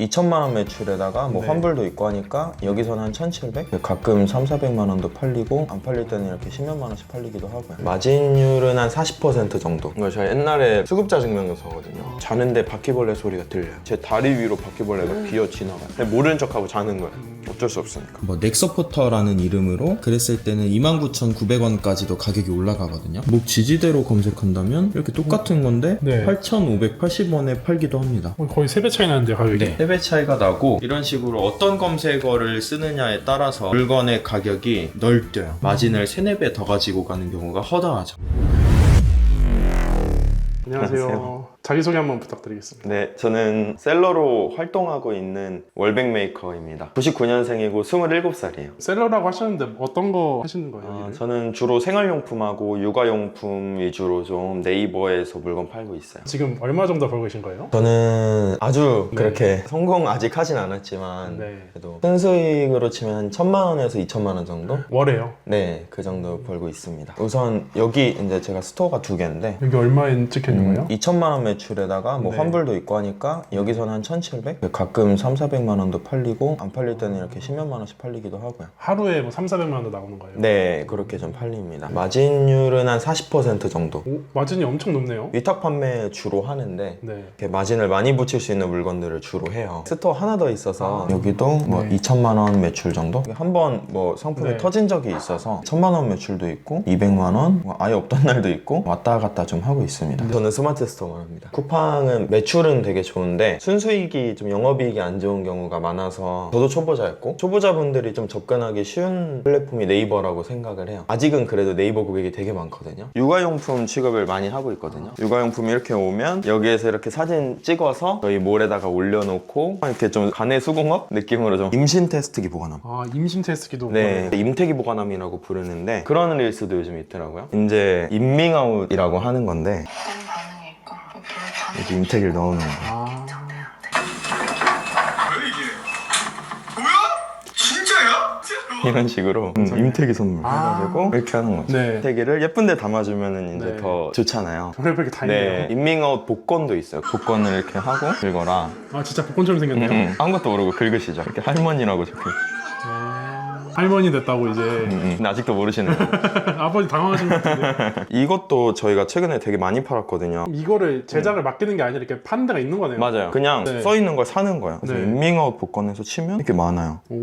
2천만 원 매출에다가 뭐 네. 환불도 있고 하니까 여기서는 한 1,700? 가끔 3, 400만 원도 팔리고 안 팔릴 때는 이렇게 10몇만 원씩 팔리기도 하고요. 마진율은 한 40% 정도. 그러니까 제가 옛날에 수급자 증명서거든요. 자는데 바퀴벌레 소리가 들려요. 제 다리 위로 바퀴벌레가 기어 지나가요. 근데 모르는 척하고 자는 거예요. 어쩔 수 없으니까. 뭐 넥서포터라는 이름으로 그랬을 때는 29,900원까지도 가격이 올라가거든요. 목 지지대로 검색한다면 이렇게 똑같은 건데 네. 8,580원에 팔기도 합니다. 어, 거의 3배 차이 나는데 가격이. 네. 세배 차이가 나고 이런 식으로 어떤 검색어를 쓰느냐에 따라서 물건의 가격이 넓대요. 마진을 3, 4배 더 가지고 가는 경우가 허다하죠. 안녕하세요. 자기소개 한번 부탁드리겠습니다. 네, 저는 셀러로 활동하고 있는 월백 메이커입니다. 99년생이고 27살이에요. 셀러라고 하셨는데 어떤 거 하시는 거예요? 아? 저는 주로 생활용품하고 육아용품 위주로 좀 네이버에서 물건 팔고 있어요. 지금 얼마 정도 벌고 계신 거예요? 저는 아주 네. 그렇게 성공 아직 하진 않았지만 네. 그래도 큰 수익으로 치면 한 천만 원에서 이천만 원 정도? 월에요. 네, 그 정도 벌고 있습니다. 우선 여기 이제 제가 스토어가 두 개인데 여기 얼마에 찍혀 있는 거예요? 2천만 원 매출에다가 뭐 네. 환불도 있고 하니까 여기서는 한 1,700? 가끔 3, 400만 원도 팔리고 안 팔릴 때는 이렇게 10몇만 원씩 팔리기도 하고요. 하루에 뭐 3, 400만 원도 나오는 거예요? 네, 그렇게 좀 팔립니다. 마진율은 한 40% 정도. 오, 마진이 엄청 높네요. 위탁 판매 주로 하는데 네. 이렇게 마진을 많이 붙일 수 있는 물건들을 주로 해요. 스토어 하나 더 있어서 아. 여기도 뭐 네. 2천만 원 매출 정도? 한 번 뭐 상품이 네. 터진 적이 있어서 1천만 원 매출도 있고 200만 원, 뭐 아예 없던 날도 있고 왔다 갔다 좀 하고 있습니다. 저는 스마트 스토어만 합니다. 쿠팡은 매출은 되게 좋은데 순수익이 좀 영업이익이 안 좋은 경우가 많아서 저도 초보자였고 초보자분들이 좀 접근하기 쉬운 플랫폼이 네이버라고 생각을 해요. 아직은 그래도 네이버 고객이 되게 많거든요. 육아용품 취급을 많이 하고 있거든요. 육아용품이 이렇게 오면 여기에서 이렇게 사진 찍어서 저희 몰에다가 올려놓고 이렇게 좀 간의 수공업 느낌으로 좀 임신 테스트기 보관함. 아 임신 테스트기도 네, 임태기 보관함이라고 부르는데 그런 릴스도 요즘 있더라고요. 이제 인밍아웃이라고 하는 건데 이 이렇게 임태기를 넣어놓는 거예요. 아, 뭐야 이게? 뭐야? 진짜야? 진짜로? 이런 식으로 음, 임태기 선물 아. 해가지고 이렇게 하는 거죠. 네. 임태기를 예쁜데 담아주면 이제 네. 더 좋잖아요. 별별 게다 있네요. 네, 인밍아웃 복권도 있어요. 복권을 이렇게 하고 긁어라. 아 진짜 복권처럼 생겼네요. 음, 아무것도 모르고 긁으시죠. 이렇게 할머니라고 적혀. 아, 할머니 됐다고 이제 음, 음. 근데 아직도 모르시는 거예요. 아버지 당황하신 것 같은데 이것도 저희가 최근에 되게 많이 팔았거든요. 이거를 제작을 맡기는 게 아니라 이렇게 파는 데가 있는 거네요. 맞아요. 그냥 네. 써 있는 걸 사는 거예요. 그래서 네. 인밍아웃 복권에서 치면 이렇게 많아요. 오.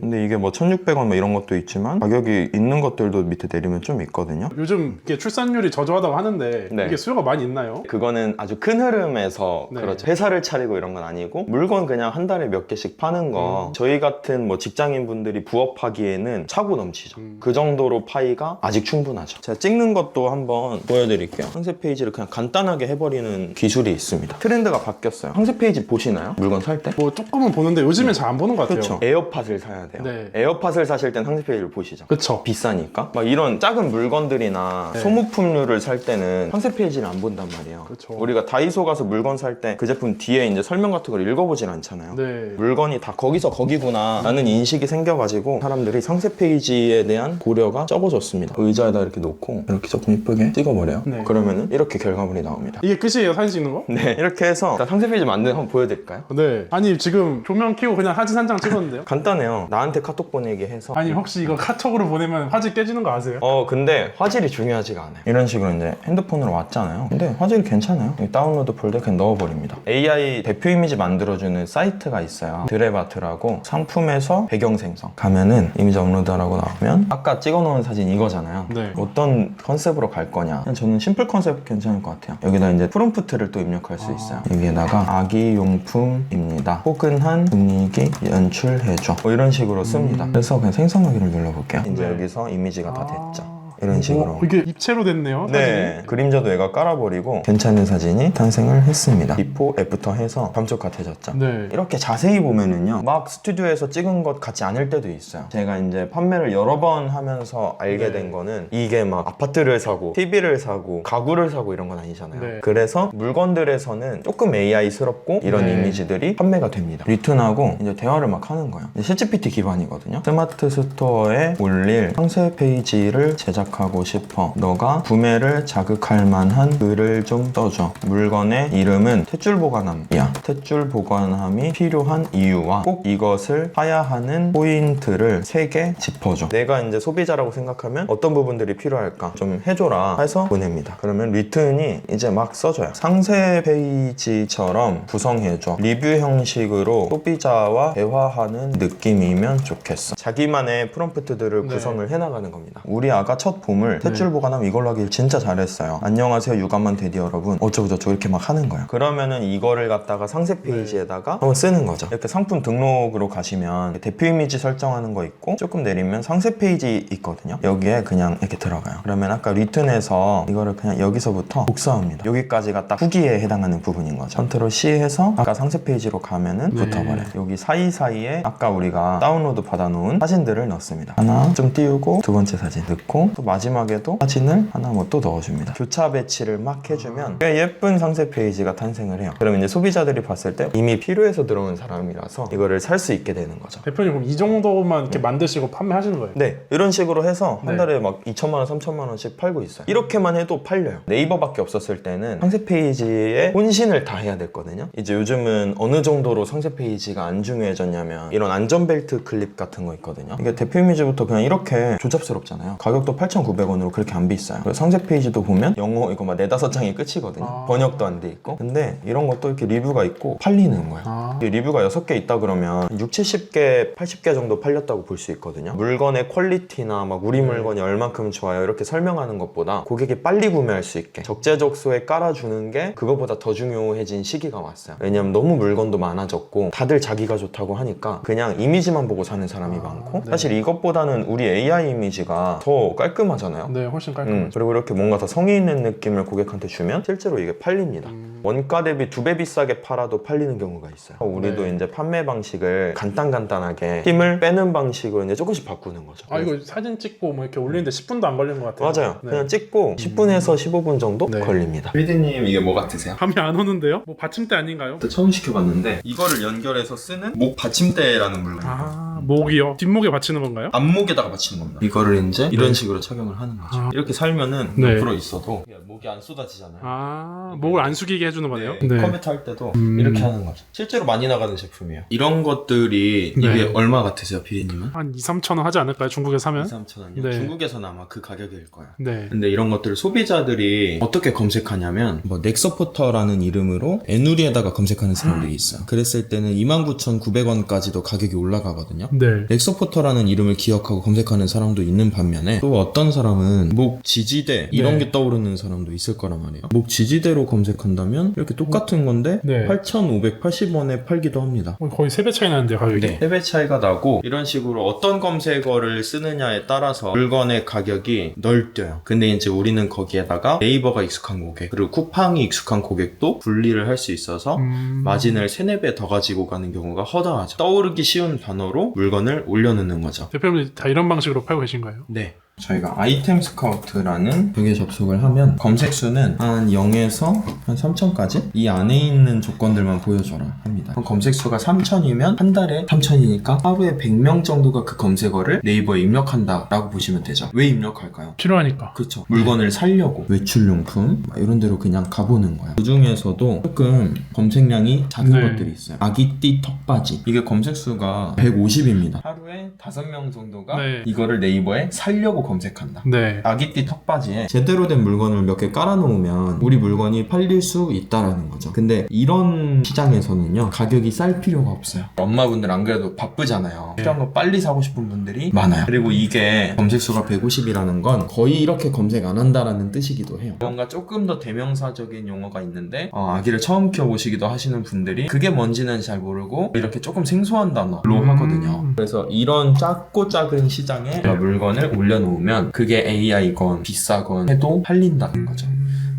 근데 이게 뭐 1600원 뭐 이런 것도 있지만 가격이 있는 것들도 밑에 내리면 좀 있거든요. 요즘 이게 출산율이 저조하다고 하는데 네. 이게 수요가 많이 있나요? 그거는 아주 큰 흐름에서 네. 그렇죠. 회사를 차리고 이런 건 아니고 물건 그냥 한 달에 몇 개씩 파는 거 음. 저희 같은 뭐 직장인 분들이 부업 하기에는 차고 넘치죠. 음. 그 정도로 파이가 아직 충분하죠. 제가 찍는 것도 한번 보여드릴게요. 상세 페이지를 그냥 간단하게 해버리는 기술이 있습니다. 트렌드가 바뀌었어요. 상세 페이지 보시나요? 물건 살 때? 뭐 조금은 보는데 요즘엔 잘 안 보는 것 같아요. 그렇죠. 에어팟을 사야 돼요. 네. 에어팟을 사실 땐 상세 페이지를 보시죠. 그쵸. 비싸니까 막 이런 작은 물건들이나 네. 소모품류를 살 때는 상세 페이지를 안 본단 말이에요. 그쵸. 우리가 다이소 가서 물건 살 때 그 제품 뒤에 이제 설명 같은 걸 읽어보진 않잖아요. 네. 물건이 다 거기서 거기구나 라는 인식이 생겨가지고 사람들이 상세 페이지에 대한 고려가 적어졌습니다. 의자에다 이렇게 놓고 이렇게 조금 이쁘게 찍어버려요. 네. 그러면은 이렇게 결과물이 나옵니다. 이게 끝이에요 사진 찍는 거? 네 이렇게 해서 일단 상세 페이지 만드는 거 한번 보여드릴까요? 네. 아니 지금 조명 켜고 그냥 사진 한 장 찍었는데요? 간단해요. 나한테 카톡 보내기 해서 아니 혹시 이거 카톡으로 보내면 화질 깨지는 거 아세요? 어 근데 화질이 중요하지가 않아요 이런 식으로 이제 핸드폰으로 왔잖아요 근데 화질이 괜찮아요 이 다운로드 폴더에 그냥 넣어버립니다 AI 대표 이미지 만들어주는 사이트가 있어요 드레바트라고 상품에서 배경 생성 가면 은 이미지 업로드하라고 나오면 아까 찍어놓은 사진 이거잖아요 네. 어떤 컨셉으로 갈 거냐 저는 심플 컨셉 괜찮을 것 같아요 여기다 이제 프롬프트를 또 입력할 수 아. 있어요 여기에다가 아기 용품입니다 포근한 분위기 연출해줘 뭐 이런 식으로 씁니다 그래서 그냥 생성하기를 눌러볼게요 이제 음. 네. 여기서 이미지가 다 됐죠 아. 이런 식으로 오, 이게 입체로 됐네요 사진이. 네 그림자도 얘가 깔아버리고 괜찮은 사진이 탄생을 했습니다 비포 애프터 해서 감쪽 같아졌죠 네. 이렇게 자세히 보면은요 막 스튜디오에서 찍은 것 같지 않을 때도 있어요 제가 이제 판매를 여러 번 하면서 알게 네. 된 거는 이게 막 아파트를 사고 TV를 사고 가구를 사고 이런 건 아니잖아요 네. 그래서 물건들에서는 조금 AI스럽고 이런 네. 이미지들이 판매가 됩니다 리툰하고 이제 대화를 막 하는 거예요 이제 ChatGPT 기반이거든요 스마트 스토어에 올릴 상세 페이지를 제작 검색하고 싶어. 너가 구매를 자극할 만한 글을 좀 써줘. 물건의 이름은 탯줄 보관함이야. 탯줄 보관함이 필요한 이유와 꼭 이것을 사야 하는 포인트를 3개 짚어줘. 내가 이제 소비자라고 생각하면 어떤 부분들이 필요할까 좀 해줘라 해서 보냅니다. 그러면 리튼이 이제 막 써줘요. 상세 페이지처럼 구성해줘. 리뷰 형식으로 소비자와 대화하는 느낌이면 좋겠어. 자기만의 프롬프트들을 네. 구성을 해나가는 겁니다. 우리 아가 첫 봄을 탯줄 보관함 이걸로 하길 진짜 잘했어요. 안녕하세요 유감만 데디 여러분 어쩌고저쩌고 이렇게 막 하는 거예요. 그러면은 이거를 갖다가 상세 페이지에다가 한번 쓰는 거죠. 이렇게 상품 등록으로 가시면 대표 이미지 설정하는 거 있고 조금 내리면 상세 페이지 있거든요. 여기에 그냥 이렇게 들어가요. 그러면 아까 리튼에서 이거를 그냥 여기서부터 복사합니다. 여기까지가 딱 후기에 해당하는 부분인 거죠. 컨트롤 C 해서 아까 상세 페이지로 가면은 네. 붙어버려요. 여기 사이사이에 아까 우리가 다운로드 받아놓은 사진들을 넣습니다. 하나 좀 띄우고 두 번째 사진 넣고 또 마지막에도 사진을 하나 뭐 또 넣어줍니다. 교차 배치를 막 해주면 꽤 예쁜 상세 페이지가 탄생을 해요. 그러면 이제 소비자들이 봤을 때 이미 필요해서 들어온 사람이라서 이거를 살 수 있게 되는 거죠. 대표님 그럼 이 정도만 이렇게 만드시고 판매하시는 거예요? 네, 이런 식으로 해서 한 네. 달에 막 2천만 원, 3천만 원씩 팔고 있어요. 이렇게만 해도 팔려요. 네이버밖에 없었을 때는 상세 페이지에 혼신을 다 해야 됐거든요. 이제 요즘은 어느 정도로 상세 페이지가 안 중요해졌냐면 이런 안전벨트 클립 같은 거 있거든요. 이게 대표 이미지부터 그냥 이렇게 조잡스럽잖아요. 가격도 8,900원으로 그렇게 안 비싸요. 상세 페이지도 보면 영어 이거 막 네다섯 장이 끝이거든요. 아. 번역도 안 돼 있고. 근데 이런 것도 이렇게 리뷰가 있고 팔리는 거예요. 아. 리뷰가 6개 있다 그러면 6, 70개, 80개 정도 팔렸다고 볼 수 있거든요. 물건의 퀄리티나 막 우리 물건이 얼만큼 좋아요 이렇게 설명하는 것보다 고객이 빨리 구매할 수 있게 적재적소에 깔아주는 게 그거보다 더 중요해진 시기가 왔어요. 왜냐면 너무 물건도 많아졌고 다들 자기가 좋다고 하니까 그냥 이미지만 보고 사는 사람이 아, 많고 네. 사실 이것보다는 우리 AI 이미지가 더 깔끔 하잖아요. 네, 훨씬 깔끔하죠. 음, 그리고 이렇게 뭔가 더 성의 있는 느낌을 고객한테 주면 실제로 이게 팔립니다. 음. 원가 대비 두 배 비싸게 팔아도 팔리는 경우가 있어요. 우리도 네. 이제 판매 방식을 간단간단하게 힘을 빼는 방식으로 이제 조금씩 바꾸는 거죠. 아 이거 사진 찍고 뭐 이렇게 올리는데 10분도 안 걸린 것 같아요. 맞아요. 네. 그냥 찍고 10분에서 15분 정도 네. 걸립니다. 피디님 이게 뭐 같으세요? 감이 안 오는데요? 뭐 받침대 아닌가요? 처음 시켜봤는데 이거를 연결해서 쓰는 목 받침대라는 물건이에요. 아 목이요? 뒷목에 받치는 건가요? 앞목에다가 받치는 겁니다. 이거를 이제 이런 식으로 착용을 하는 거죠. 아. 이렇게 살면은 네. 옆으로 있어도 목이 안 쏟아지잖아요. 아 목을 안 숙이게 해주는 거네요. 네, 컴퓨터 할 때도 음. 이렇게 하는 거죠. 실제로 많이 나가는 제품이에요. 이런 것들이 네. 이게 얼마 같으세요, 피디님은? 한 2, 3천 원 하지 않을까요? 중국에 2, 사면? 3천 원이요? 네. 중국에서는 아마 그 가격일 거예요. 네. 근데 이런 것들을 소비자들이 어떻게 검색하냐면 뭐 넥서포터라는 이름으로 애누리에다가 검색하는 사람들이 있어요. 그랬을 때는 29,900원까지도 가격이 올라가거든요. 네. 넥서포터라는 이름을 기억하고 검색하는 사람도 있는 반면에 또 어떤 사람은 목 지지대 이런 네. 게 떠오르는 사람도 있을 거란 말이에요. 목 지지대로 검색한다면 이렇게 똑같은 건데 네. 8,580원에 팔기도 합니다. 어, 거의 3배 차이 나는데 가격이. 네. 세배 차이가 나고 이런 식으로 어떤 검색어를 쓰느냐에 따라서 물건의 가격이 넓혀요. 근데 이제 우리는 거기에다가 네이버가 익숙한 고객 그리고 쿠팡이 익숙한 고객도 분리를 할 수 있어서 음... 마진을 3, 4배 더 가지고 가는 경우가 허다하죠. 떠오르기 쉬운 단어로 물건을 올려놓는 거죠. 대표님 다 이런 방식으로 팔고 계신가요? 네. 저희가 아이템 스카우트라는 벽에 접속을 하면 검색 수는 한 0에서 한 3천까지 이 안에 있는 조건들만 보여줘라 합니다. 그럼 검색 수가 3천이면 한 달에 3천이니까 하루에 100명 정도가 그 검색어를 네이버에 입력한다라고 보시면 되죠. 왜 입력할까요? 필요하니까. 그렇죠. 물건을 살려고 외출용품 막 이런 데로 그냥 가보는 거예요. 그 중에서도 조금 검색량이 작은 네. 것들이 있어요. 아기띠 턱바지 이게 검색 수가 150입니다. 하루에 5명 정도가 네. 이거를 네이버에 살려고 검색한다. 네. 아기띠 턱바지에 제대로 된 물건을 몇 개 깔아놓으면 우리 물건이 팔릴 수 있다라는 거죠. 근데 이런 시장에서는요 가격이 쌀 필요가 없어요. 엄마분들 안 그래도 바쁘잖아요. 필요한 거 빨리 사고 싶은 분들이 많아요. 그리고 이게 검색수가 150이라는 건 거의 이렇게 검색 안 한다라는 뜻이기도 해요. 뭔가 조금 더 대명사적인 용어가 있는데 어, 아기를 처음 키워보시기도 하시는 분들이 그게 뭔지는 잘 모르고 이렇게 조금 생소한 단어로 음. 하거든요. 그래서 이런 작고 작은 시장에 물건을 올려놓으면 그게 AI건 비싸건 해도 팔린다는 거죠.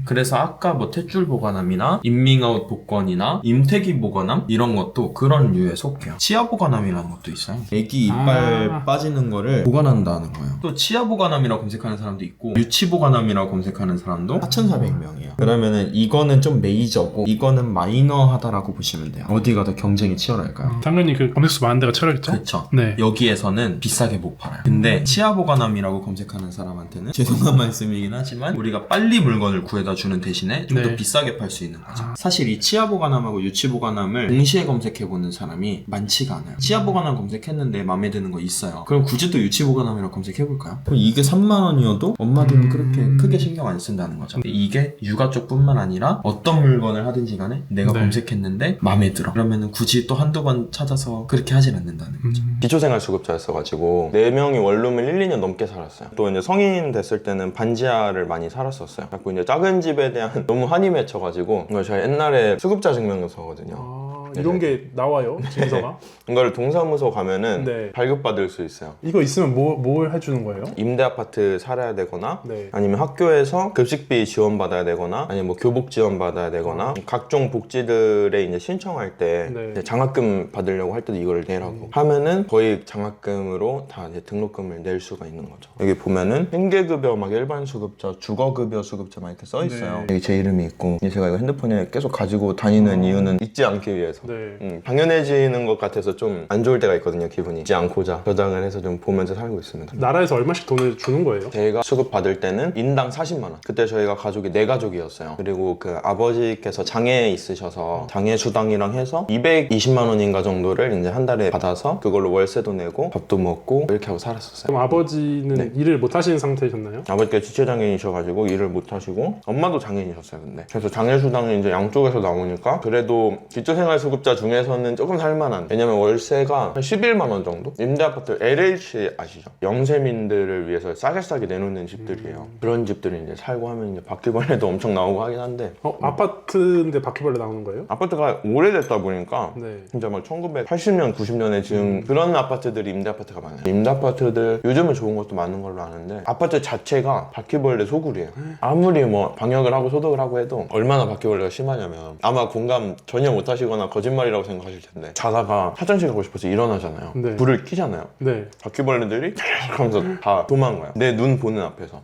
그래서 아까 뭐 탯줄 보관함이나 인밍아웃 복권이나 임태기 보관함 이런 것도 그런 류에 속해요. 치아 보관함이라는 것도 있어요. 애기 이빨 아. 빠지는 거를 보관한다는 거예요. 또 치아 보관함이라고 검색하는 사람도 있고 유치 보관함이라고 검색하는 사람도 4,400명이에요. 그러면은 이거는 좀 메이저고 이거는 마이너하다라고 보시면 돼요. 어디가 더 경쟁이 치열할까요? 당연히 그 검색수 많은 데가 차려있죠? 그렇죠. 네. 여기에서는 비싸게 못 팔아요. 근데 치아 보관함이라고 검색하는 사람한테는 죄송한 말씀이긴 하지만 우리가 빨리 물건을 구해다 주는 대신에 좀 더 네. 비싸게 팔 수 있는 거죠. 사실 이 치아 보관함하고 유치 보관함을 동시에 검색해 보는 사람이 많지가 않아요. 치아 보관함 검색했는데 마음에 드는 거 있어요. 그럼 굳이 또 유치 보관함이라고 검색해 볼까요? 그럼 이게 3만 원이어도 엄마들은 음. 그렇게 크게 신경 안 쓴다는 거죠. 근데 이게 육아 쪽뿐만 아니라 어떤 물건을 하든지 간에 내가 네. 검색했는데 마음에 들어. 그러면은 굳이 또 한두 번 찾아서 그렇게 하진 않는다는 거죠. 음. 기초생활수급자였어가지고 4명이 원룸을 1, 2년 넘게 살았어요 또 이제 성인 됐을 때는 반지하를 많이 살았었어요 자꾸 이제 작은 집에 대한 너무 한이 맺혀가지고 이걸 제가 옛날에 수급자 증명서거든요 아, 이런 게 나와요, 증서가? 이걸 동사무소 가면은 네. 발급받을 수 있어요 이거 있으면 뭐, 뭘 해주는 거예요? 임대 아파트 살아야 되거나 네. 아니면 학교에서 급식비 지원 받아야 되거나 아니면 뭐 교복 지원 받아야 되거나 각종 복지들에 이제 신청할 때 네. 이제 장학금 받으려고 할 때도 이걸 내라고 하면은 거의 장학금으로 다 이제 등록금을 낼 수가 있는 거죠. 여기 보면은 생계급여 막 일반 수급자, 주거급여 수급자 막 이렇게 써있 어요. 네. 여기 제 이름이 있고 제가 이거 핸드폰에 계속 가지고 다니는 이유는 잊지 않기 위해서. 네. 음, 당연해지는 것 같아서 좀 안 좋을 때가 있거든요 기분이 잊지 않고자 저장을 해서 좀 보면서 살고 있습니다 나라에서 얼마씩 돈을 주는 거예요? 저희가 수급 받을 때는 인당 40만 원. 그때 저희가 가족이 네 가족이었어요. 그리고 그 아버지께서 장애 있으셔서 장애 수당이랑 해서 220만 원인가 정도를 이제 한 달에 받아서 그걸로 월세도 내고 밥도 먹고 이렇게 하고 살았었어요. 그럼 아버지는 네. 일을 못 하시는 상태셨나요? 아버지가 지체장애인이셔가지고 일을 못 하시고 엄마 도 장애인이셨어요 근데 그래서 장애수당이 이제 양쪽에서 나오니까 그래도 기초생활수급자 중에서는 조금 살만한 왜냐면 월세가 한 11만 원 정도 임대아파트 LH 아시죠? 영세민들을 위해서 싸게 싸게 내놓는 집들이에요 그런 집들이 이제 살고 하면 이제 바퀴벌레도 엄청 나오고 하긴 한데 어, 아파트인데 바퀴벌레 나오는 거예요? 아파트가 오래됐다 보니까 네. 진짜 막 1980년, 90년에 지금 그런 아파트들이 임대 아파트가 많아요. 임대 아파트들 요즘은 좋은 것도 많은 걸로 아는데 아파트 자체가 바퀴벌레 소굴이에요. 아무리 뭐 방역을 하고 소독을 하고 해도 얼마나 바퀴벌레가 심하냐면 아마 공감 전혀 못 하시거나 거짓말이라고 생각하실 텐데 자다가 화장실 가고 싶어서 일어나잖아요. 네. 불을 켜잖아요. 네. 바퀴벌레들이 하면서 다 도망가요. 내 눈 보는 앞에서.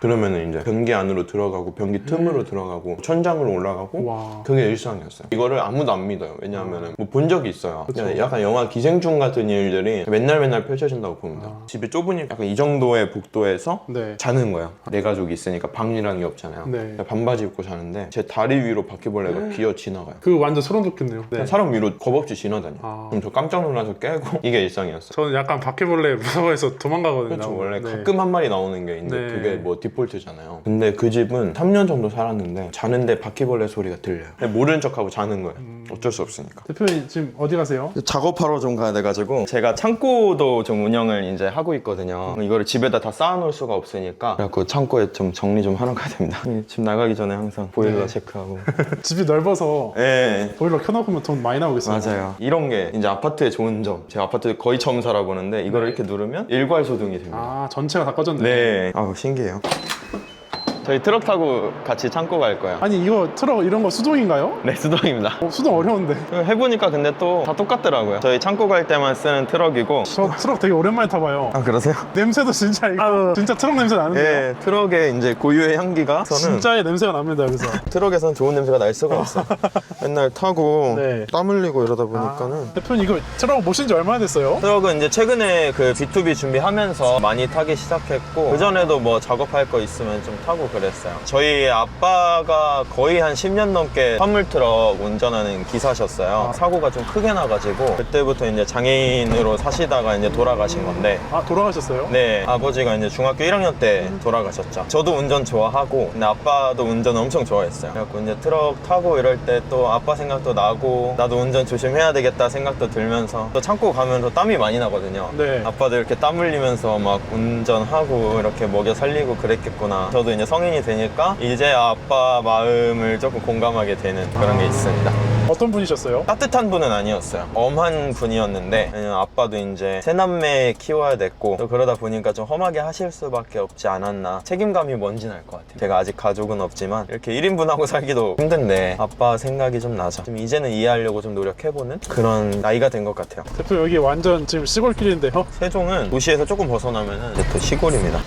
그러면은 이제 변기 안으로 들어가고 변기 틈으로 들어가고 천장으로 올라가고 와. 그게 일상이었어요. 이거를 아무도 안 믿어요. 왜냐하면 뭐본 적이 있어요. 그쵸. 그냥 약간 영화 기생충 같은 일들이 맨날 맨날 펼쳐진다고 봅니다. 아. 집이 좁으니까 약간 이 정도의 복도에서 네. 자는 거예요. 내 가족이 있으니까 방이라는 게 없잖아요. 네. 반바지 입고 자는데 제 다리 위로 바퀴벌레가 기어 지나가요. 그 완전 소름 돋겠네요. 네. 그냥 사람 위로 겁없이 지나다녀. 아. 그럼 저 깜짝 놀라서 깨고 이게 일상이었어요. 저는 약간 바퀴벌레 무서워해서 도망가거든요. 그렇죠. 원래 네. 가끔 한 마리 나오는 게 이제 네. 그게 뭐 디폴트잖아요. 근데 그 집은 3년 정도 살았는데 자는데 바퀴벌레 소리가 들려요. 모른 척하고 자는 거예요. 음. 어쩔 수 없으니까. 대표님 지금 어디 가세요? 작업하러 좀 가야 돼가지고 제가 창고도 좀 운영을 이제 하고 있거든요. 이거를 집에다 다 쌓아놓을 수가 없으니까 그래갖고 창고에 좀 정리 좀 하러 가야 됩니다. 집 나가기 전에 항상 보일러 네. 체크하고. 집이 넓어서 예. 보일러 켜놓으면 돈 많이 나오겠어요. 맞아요. 이런 게 이제 아파트의 좋은 점. 제가 아파트 거의 처음 살아보는데 이거를 이렇게 누르면 일괄 소등이 됩니다. 아 전체가 다 꺼졌네. 네. 아 신기해요. 저희 트럭 타고 같이 창고 갈 거예요. 아니 이거 트럭 이런 거 수동인가요? 네, 수동입니다. 어, 수동 어려운데. 해보니까 근데 또 다 똑같더라고요. 저희 창고 갈 때만 쓰는 트럭이고. 저 트럭 되게 오랜만에 타봐요. 아, 그러세요? 냄새도 진짜 이거 진짜 트럭 냄새 나는데. 예, 트럭에 이제 고유의 향기가 저는 진짜의 냄새가 납니다 여기서. 트럭에선 좋은 냄새가 날 수가 없어. 맨날 타고 네. 땀 흘리고 이러다 보니까는 대표님 이거 트럭 모신 지 얼마나 됐어요? 트럭은 이제 최근에 그 B2B 준비하면서 많이 타기 시작했고 그 전에도 뭐 작업할 거 있으면 좀 타고 그랬어요. 저희 아빠가 거의 한 10년 넘게 화물 트럭 운전하는 기사셨어요. 사고가 좀 크게 나가지고 그때부터 이제 장애인으로 사시다가 이제 돌아가신 건데 아 돌아가셨어요? 네, 아버지가 이제 중학교 1학년 때 돌아가셨죠. 저도 운전 좋아하고, 근데 아빠도 운전 엄청 좋아했어요. 그래갖고 이제 트럭 타고 이럴 때 또 아빠 생각도 나고, 나도 운전 조심해야 되겠다 생각도 들면서, 또 창고 가면 또 땀이 많이 나거든요. 네. 아빠도 이렇게 땀 흘리면서 막 운전하고 이렇게 먹여 살리고 그랬겠구나. 저도 이제 성 인이 되니까 이제 아빠 마음을 조금 공감하게 되는 그런 게 있습니다. 어떤 분이셨어요? 따뜻한 분은 아니었어요. 엄한 분이었는데 왜냐면 아빠도 이제 새 남매 키워야 됐고 또 그러다 보니까 좀 험하게 하실 수밖에 없지 않았나 책임감이 뭔지는 알것 같아요. 제가 아직 가족은 없지만 이렇게 1인분하고 살기도 힘든데 아빠 생각이 좀 나죠. 좀 이제는 이해하려고 좀 노력해보는 그런 나이가 된 것 같아요. 대표 여기 완전 지금 시골길인데요. 세종은 도시에서 조금 벗어나면은 이제 또 시골입니다.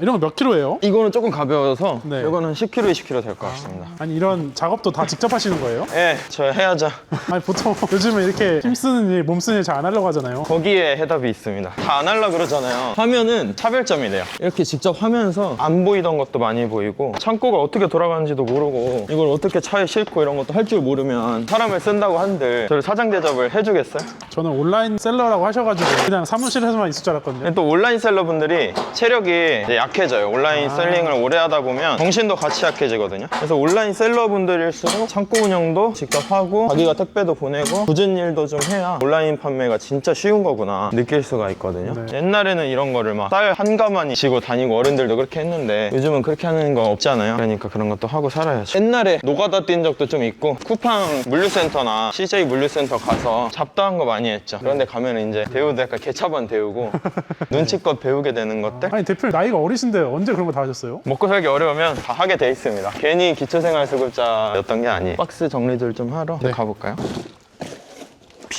이런 거 몇 킬로예요? 이거는 조금 가벼워서 네. 이거는 10kg, 20kg 될 것 같습니다. 아니 이런 작업도 다 직접 하시는 거예요? 예, 저 해야죠. 아니 보통 요즘에 이렇게 힘 쓰는 일, 몸 쓰는 일 잘 안 하려고 하잖아요. 거기에 해답이 있습니다. 다 안 하려 그러잖아요. 하면은 차별점이 돼요. 이렇게 직접 하면서 안 보이던 것도 많이 보이고 창고가 어떻게 돌아가는지도 모르고 이걸 어떻게 차에 싣고 이런 것도 할 줄 모르면 사람을 쓴다고 한들 저를 사장 대접을 해주겠어요? 저는 온라인 셀러라고 하셔가지고 그냥 사무실에서만 있을 줄 알았거든요. 또 온라인 셀러분들이 체력이 이제 약 해져요. 온라인 셀링을 오래 하다 보면 정신도 같이 약해지거든요. 그래서 온라인 셀러분들일수록 창고 운영도 직접 하고 자기가 택배도 보내고 굳은 일도 좀 해야 온라인 판매가 진짜 쉬운 거구나 느낄 수가 있거든요. 네. 옛날에는 이런 거를 막 쌀 한 가마니 지고 다니고 어른들도 그렇게 했는데 요즘은 그렇게 하는 거 없잖아요. 그러니까 그런 것도 하고 살아야죠. 옛날에 노가다 뛴 적도 좀 있고 쿠팡 물류센터나 CJ 물류센터 가서 잡다한 거 많이 했죠. 그런데 가면 이제 배우도 약간 개차반 배우고 눈치껏 배우게 되는 것들 아니 대표 나이가 어리 신데 언제 그런 거 다 하셨어요? 먹고 살기 어려우면 다 하게 돼 있습니다. 괜히 기초생활수급자였던 게 아니에요. 박스 정리들 좀 하러 네. 가볼까요?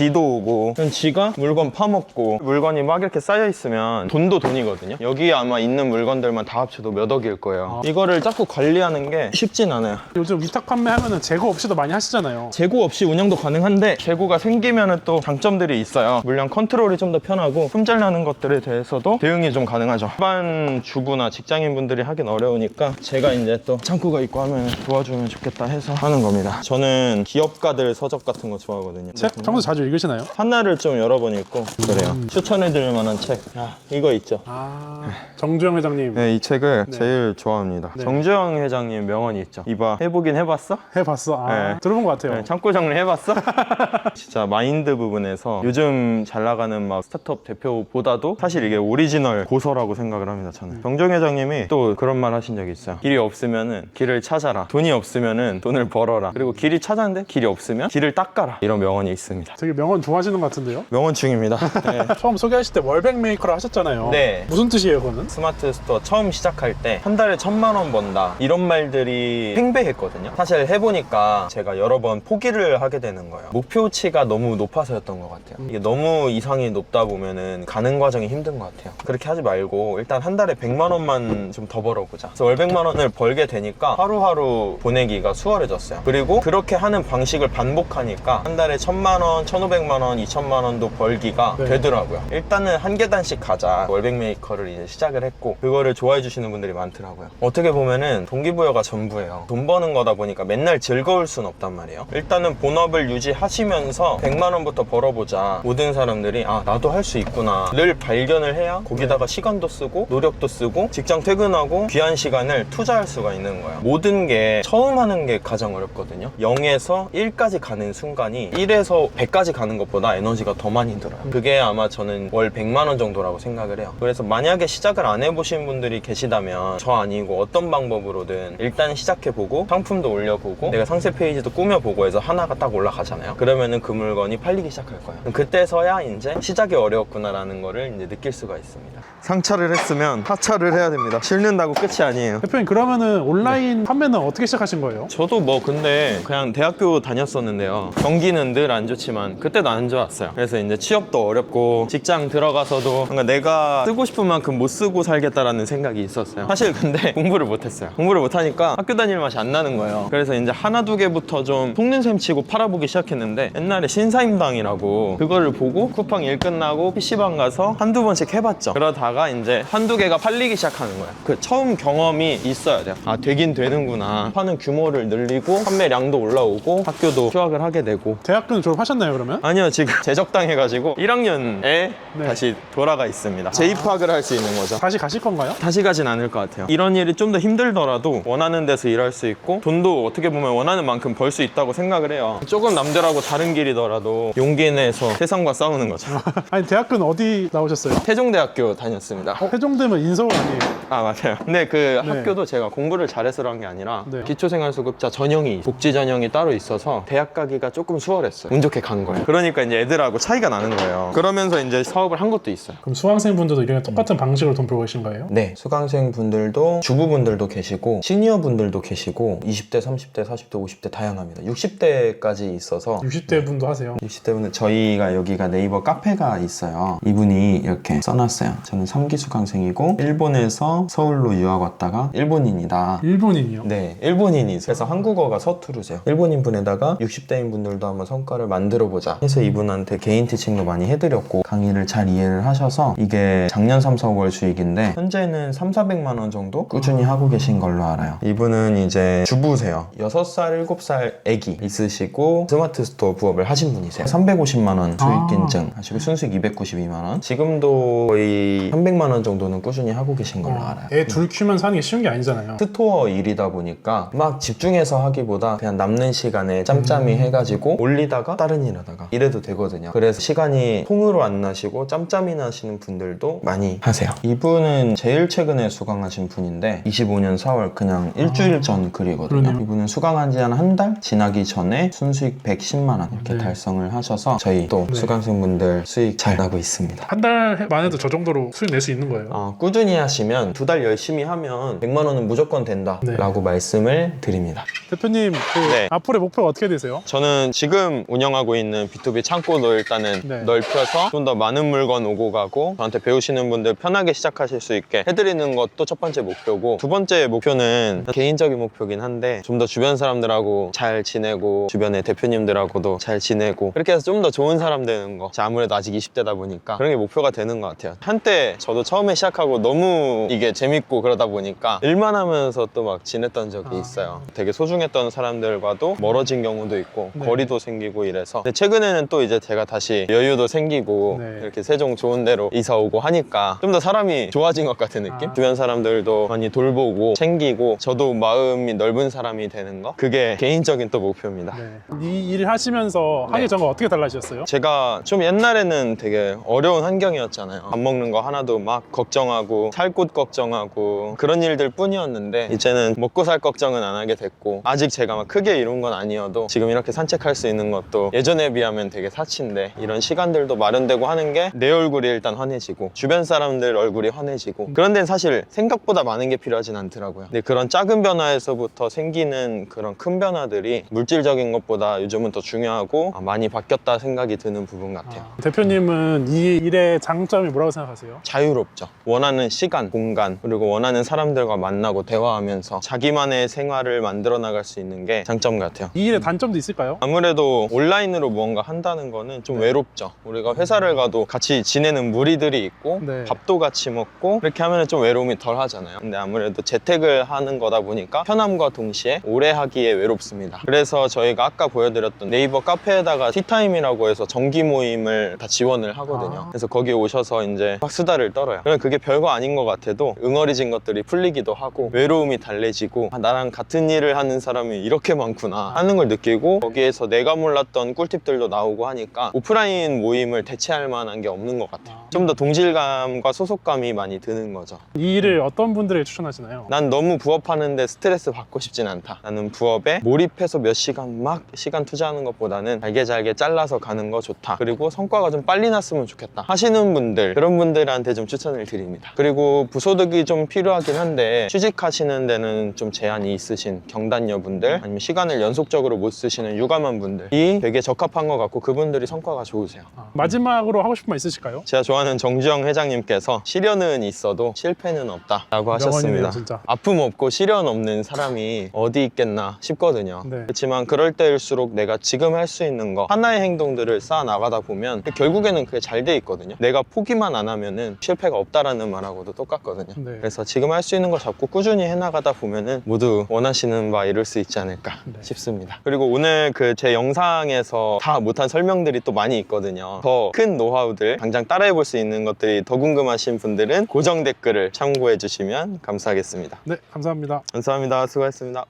비도 오고 그럼 지가? 물건 파먹고 물건이 막 이렇게 쌓여 있으면 돈도 돈이거든요. 여기에 아마 있는 물건들만 다 합쳐도 몇 억일 거예요. 이거를 자꾸 관리하는 게 쉽진 않아요. 요즘 위탁 판매하면은 재고 없이도 많이 하시잖아요. 재고 없이 운영도 가능한데 재고가 생기면 또 장점들이 있어요. 물량 컨트롤이 좀 더 편하고 품절 나는 것들에 대해서도 대응이 좀 가능하죠. 일반 주부나 직장인분들이 하긴 어려우니까 제가 이제 또 창고가 있고 하면 도와주면 좋겠다 해서 하는 겁니다. 저는 기업가들 서적 같은 거 좋아하거든요. 책? 평소 자주 읽으시나요? 하나를 좀 여러 번 읽고 그래요. 추천해드릴 만한 책. 야, 이거 있죠. 아 정주영 회장님. 네, 이 책을 제일 좋아합니다. 네. 정주영 회장님 명언이 있죠. 이봐 해보긴 해봤어? 해봤어. 아 네. 들어본 것 같아요. 네, 창고 정리 해봤어? 진짜 마인드 부분에서 요즘 잘 나가는 막 스타트업 대표보다도 사실 이게 오리지널 고서라고 생각을 합니다 저는. 정정 회장님이 또 그런 말 하신 적이 있어요. 길이 없으면은 길을 찾아라. 돈이 없으면은 돈을 벌어라. 그리고 길이 찾았는데 길이 없으면 길을 닦아라. 이런 명언이 있습니다. 되게 명언 좋아하시는 것 같은데요? 명언 중입니다 네. 처음 소개하실 때 월백 메이커를 하셨잖아요. 네. 무슨 뜻이에요, 그거는? 스마트 스토어 처음 시작할 때 한 달에 천만 원 번다 이런 말들이 팽배했거든요 사실 해보니까 제가 여러 번 포기를 하게 되는 거예요 목표치가 너무 높아서였던 것 같아요 이게 너무 이상이 높다 보면은 가는 과정이 힘든 것 같아요 그렇게 하지 말고 일단 한 달에 100만 원만 좀 더 벌어보자 그래서 월 100만 원을 벌게 되니까 하루하루 보내기가 수월해졌어요 그리고 그렇게 하는 방식을 반복하니까 한 달에 천만 원, 천 오백만 원, 이천만 원도 벌기가 네. 되더라고요. 일단은 한 계단씩 가자. 월백 메이커를 이제 시작을 했고 그거를 좋아해 주시는 분들이 많더라고요. 어떻게 보면은 동기부여가 전부예요. 돈 버는 거다 보니까 맨날 즐거울 순 없단 말이에요. 일단은 본업을 유지하시면서 100만 원부터 벌어보자. 모든 사람들이 아 나도 할 수 있구나. 를 발견을 해야 거기다가 시간도 쓰고 노력도 쓰고 직장 퇴근하고 귀한 시간을 투자할 수가 있는 거예요. 모든 게 처음 하는 게 가장 어렵거든요. 0에서 1까지 가는 순간이 1에서 100까지 가는 것보다 에너지가 더 많이 들어요. 그게 아마 저는 월 100만 원 정도라고 생각을 해요. 그래서 만약에 시작을 안 해보신 분들이 계시다면 저 아니고 어떤 방법으로든 일단 시작해보고 상품도 올려보고 내가 상세 페이지도 꾸며보고 해서 하나가 딱 올라가잖아요. 그러면은 그 물건이 팔리기 시작할 거예요. 그때서야 이제 시작이 어려웠구나라는 거를 이제 느낄 수가 있습니다. 상차를 했으면 하차를 해야 됩니다. 실는다고 끝이 아니에요. 대표님 그러면은 네. 온라인 판매는 어떻게 시작하신 거예요? 저도 뭐 근데 그냥 대학교 다녔었는데요. 경기는 늘 안 좋지만 그때도 안 좋았어요. 그래서 이제 취업도 어렵고 직장 들어가서도 뭔가 내가 쓰고 싶은 만큼 못 쓰고 살겠다라는 생각이 있었어요. 사실 근데 공부를 못했어요. 공부를 못하니까 학교 다닐 맛이 안 나는 거예요. 그래서 이제 하나 두 개부터 좀 속는 셈 치고 팔아보기 시작했는데 옛날에 신사임당이라고 그거를 보고 쿠팡 일 끝나고 PC방 가서 한두 번씩 해봤죠. 그러다가 이제 한두 개가 팔리기 시작하는 거예요. 그 처음 경험이 있어야 돼요. 아 되긴 되는구나. 파는 규모를 늘리고 판매량도 올라오고 학교도 휴학을 하게 되고 대학교는 졸업하셨나요 그러면? 그러면? 아니요 지금 제적당해가지고 1학년에 네. 다시 돌아가 있습니다 재입학을 할 수 있는 거죠 다시 가실 건가요? 다시 가진 않을 것 같아요 이런 일이 좀 더 힘들더라도 원하는 데서 일할 수 있고 돈도 어떻게 보면 원하는 만큼 벌 수 있다고 생각을 해요 조금 남들하고 다른 길이더라도 용기 내서 세상과 싸우는 거죠 아니 대학교는 어디 나오셨어요? 태종대학교 다녔습니다 세종대면 인서울 아니에요? 아 맞아요. 근데 그 네. 학교도 제가 공부를 잘해서 그런 게 아니라 네. 기초생활수급자 전형이 복지 전형이 따로 있어서 대학 가기가 조금 수월했어요. 운 좋게 간 거예요. 그러니까 이제 애들하고 차이가 나는 거예요. 그러면서 이제 사업을 한 것도 있어요. 그럼 수강생분들도 이런 똑같은 방식으로 돈 벌고 계신 거예요? 네, 수강생 분들도 주부분들도 계시고 시니어 분들도 계시고 20대, 30대, 40대, 50대 다양합니다. 60대까지 있어서 60대 분도 하세요? 60대 분들 저희가 여기가 네이버 카페가 있어요. 이분이 이렇게 써놨어요. 저는 3기 수강생이고 일본에서 서울로 유학 왔다가 일본인이다. 일본인이요? 네, 일본인이 그래서 한국어가 서투르세요. 일본인 분에다가 60대인 분들도 한번 성과를 만들어 보자 해서 이분한테 개인 티칭도 많이 해드렸고 강의를 잘 이해를 하셔서 이게 작년 3, 4월 수익인데 현재는 3, 400만 원 정도 꾸준히 하고 계신 걸로 알아요. 이분은 이제 주부세요. 6살, 7살 아기 있으시고 스마트 스토어 부업을 하신 분이세요. 350만 원 수익 아. 인증 하시고 순수익 292만 원. 지금도 거의 300만 원 정도는 꾸준히 하고 계신 걸로 알아요. 애 둘 키우면 사는 게 쉬운 게 아니잖아요. 스토어 일이다 보니까 막 집중해서 하기보다 그냥 남는 시간에 짬짬이 해가지고 올리다가 다른 일 하다가 이래도 되거든요. 그래서 시간이 통으로 안 나시고 짬짬이 나시는 분들도 많이 하세요. 이분은 제일 최근에 수강하신 분인데 25년 4월 그냥 일주일 전 글이거든요. 그러네요. 이분은 수강한 지 한 한 달 지나기 전에 순수익 110만 원 이렇게 네. 달성을 하셔서 저희 또 네. 수강생분들 수익 잘 나고 있습니다. 한 달만 해도 저 정도로 수익 낼 수 있는 거예요. 어, 꾸준히 하시면 두 달 열심히 하면 100만 원은 무조건 된다라고 말씀을 드립니다. 대표님, 그 네. 앞으로의 목표가 어떻게 되세요? 저는 지금 운영하고 있는 B2B 창고도 일단은 네. 넓혀서 좀 더 많은 물건 오고 가고 저한테 배우시는 분들 편하게 시작하실 수 있게 해드리는 것도 첫 번째 목표고 두 번째 목표는 개인적인 목표긴 한데 좀 더 주변 사람들하고 잘 지내고 주변의 대표님들하고도 잘 지내고 그렇게 해서 좀 더 좋은 사람 되는 거 아무래도 아직 20대다 보니까 그런 게 목표가 되는 것 같아요 한때 저도 처음에 시작하고 너무 이게 재밌고 그러다 보니까 일만 하면서 또 막 지냈던 적이 아. 있어요 되게 소중했던 사람들과도 멀어진 경우도 있고 네. 거리도 생기고 이래서 근데 최근에는 또 이제 제가 다시 여유도 생기고 네. 이렇게 세종 좋은 데로 이사 오고 하니까 좀 더 사람이 좋아진 것 같은 느낌? 아. 주변 사람들도 많이 돌보고 챙기고 저도 마음이 넓은 사람이 되는 거 그게 개인적인 또 목표입니다 네. 이 일을 하시면서 네. 하기 전과 어떻게 달라지셨어요? 제가 좀 옛날에는 되게 어려운 환경이었잖아요. 밥 먹는 거 하나도 막 걱정하고 살 곳 걱정하고 그런 일들 뿐이었는데 이제는 먹고 살 걱정은 안 하게 됐고 아직 제가 막 크게 이룬 건 아니어도 지금 이렇게 산책할 수 있는 것도 예전에 비 하면 되게 사치인데 이런 시간들도 마련되고 하는 게 내 얼굴이 일단 환해지고 주변 사람들 얼굴이 환해지고 그런 데는 사실 생각보다 많은 게 필요하진 않더라고요. 근데 그런 작은 변화에서부터 생기는 그런 큰 변화들이 물질적인 것보다 요즘은 더 중요하고 아, 많이 바뀌었다 생각이 드는 부분 같아요. 아, 대표님은 이 일의 장점이 뭐라고 생각하세요? 자유롭죠. 원하는 시간, 공간, 그리고 원하는 사람들과 만나고 대화하면서 자기만의 생활을 만들어 나갈 수 있는 게 장점 같아요. 이 일의 단점도 있을까요? 아무래도 온라인으로 무 언가 한다는 거는 좀 외롭죠. 우리가 회사를 가도 같이 지내는 무리들이 있고 네. 밥도 같이 먹고 이렇게 하면 좀 외로움이 덜 하잖아요. 근데 아무래도 재택을 하는 거다 보니까 편함과 동시에 오래 하기에 외롭습니다. 그래서 저희가 아까 보여드렸던 네이버 카페에다가 티타임이라고 해서 정기 모임을 다 지원을 하거든요. 아. 그래서 거기 오셔서 이제 막 수다를 떨어요. 그러면 그게 별거 아닌 것 같아도 응어리진 것들이 풀리기도 하고 외로움이 달래지고 아, 나랑 같은 일을 하는 사람이 이렇게 많구나 하는 걸 느끼고 거기에서 내가 몰랐던 꿀팁들도 나오고 하니까 오프라인 모임을 대체할 만한 게 없는 것 같아요. 좀 더 동질감과 소속감이 많이 드는 거죠. 이 일을 어떤 분들에게 추천하시나요? 난 너무 부업하는데 스트레스 받고 싶진 않다. 나는 부업에 몰입해서 몇 시간 막 시간 투자하는 것보다는 잘게 잘게 잘라서 가는 거 좋다. 그리고 성과가 좀 빨리 났으면 좋겠다. 하시는 분들 그런 분들한테 좀 추천을 드립니다. 그리고 부소득이 좀 필요하긴 한데 취직하시는 데는 좀 제한이 있으신 경단녀분들 아니면 시간을 연속적으로 못 쓰시는 유감한 분들이 되게 적합한 것 같고 그분들이 성과가 좋으세요. 아, 마지막으로 하고 싶은 말 있으실까요? 제가 좋아하는 정주영 회장님께서 시련은 있어도 실패는 없다라고 하셨습니다. 명언이네요, 진짜. 아픔 없고 시련 없는 사람이 어디 있겠나 싶거든요. 네. 그렇지만 그럴 때일수록 내가 지금 할 수 있는 거 하나의 행동들을 쌓아 나가다 보면 결국에는 그게 잘 돼 있거든요. 내가 포기만 안 하면은 실패가 없다라는 말하고도 똑같거든요. 네. 그래서 지금 할 수 있는 거 잡고 꾸준히 해나가다 보면은 모두 원하시는 바 이룰 수 있지 않을까 네. 싶습니다. 그리고 오늘 그 제 영상에서 다 못한 설명들이 또 많이 있거든요. 더 큰 노하우들 당장 따라해 볼 수 있는 것들이 더 궁금하신 분들은 고정 댓글을 참고해 주시면 감사하겠습니다. 네, 감사합니다. 감사합니다. 수고하셨습니다.